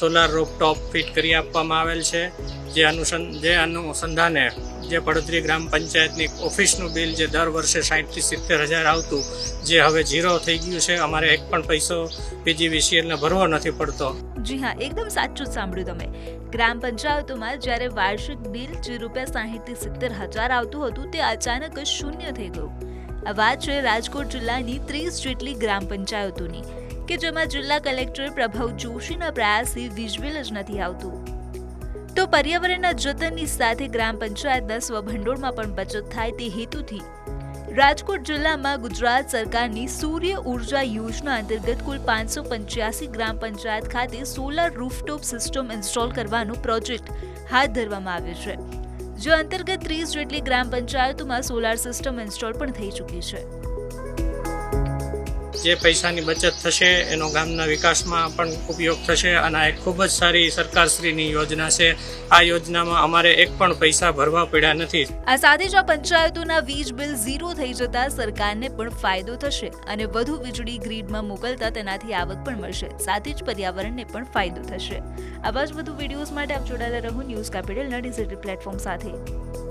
Solar rooftop fit કરી આપવામાં આવેલ છે. જે અનુસં, જે અનુસંધાને જે પડોદરી ગ્રામ પંચાયતની ઓફિસનું બિલ જે દર વર્ષે સાઠથી સિત્તેર હજાર આવતું, જે હવે ઝીરો થઈ ગયું છે. અમારે એક પણ પૈસો પીજીવીસીએલને ભરવો નથી પડતો. જી હા, એકદમ સાચું સાંભળ્યું તમે. ગ્રામ પંચાયતોમાં જ્યારે વાર્ષિક બિલ જે રૂપિયા સાહીઠથી સિત્તેર હજાર આવતું હતું, તે અચાનક જ શૂન્ય થઈ ગયું. આ વાત છે રાજકોટ જિલ્લાની ત્રીસ જેટલી ગ્રામ પંચાયતોની. કે જેમાં જિલ્લા કલેક્ટર પ્રભવ જોશીના પ્રયાસથી વીજબિલ જ નથી આવતું. તો પર્યાવરણના જતનની સાથે ગ્રામ પંચાયતના સ્વભંડોળમાં પણ બચત થાય તે હેતુથી રાજકોટ જિલ્લામાં ગુજરાત સરકારની સૂર્ય ઊર્જા યોજના અંતર્ગત કુલ પાંચસો પંચ્યાસી ગ્રામ પંચાયત ખાતે સોલાર રૂફટોપ સિસ્ટમ ઇન્સ્ટોલ કરવાનો પ્રોજેક્ટ હાથ ધરવામાં આવ્યો છે, જે અંતર્ગત ત્રીસ જેટલી ગ્રામ પંચાયતોમાં સોલાર સિસ્ટમ ઇન્સ્ટોલ પણ થઈ ચૂકી છે. જે પૈસાની બચત થશે એનો ગામના વિકાસમાં પણ ઉપયોગ થશે અને આ એક ખૂબ જ સારી સરકારશ્રીની યોજના છે. આ યોજનામાં અમારે એક પણ પૈસા ભરવા પડ્યા નથી. આ સાથે જ આ પંચાયતોના વીજ બિલ ઝીરો થઈ જતા સરકારને પણ ફાયદો થશે અને વધુ વીજળી ગ્રીડમાં મોકલતા તેનાથી આવક પણ મળશે. સાથે જ પર્યાવરણને પણ ફાયદો થશે. આવા જ વધુ વિડીયોઝ માટે આપ જોડાયેલા રહો ન્યૂઝ કેપિટલના ડિજિટલ પ્લેટફોર્મ સાથે.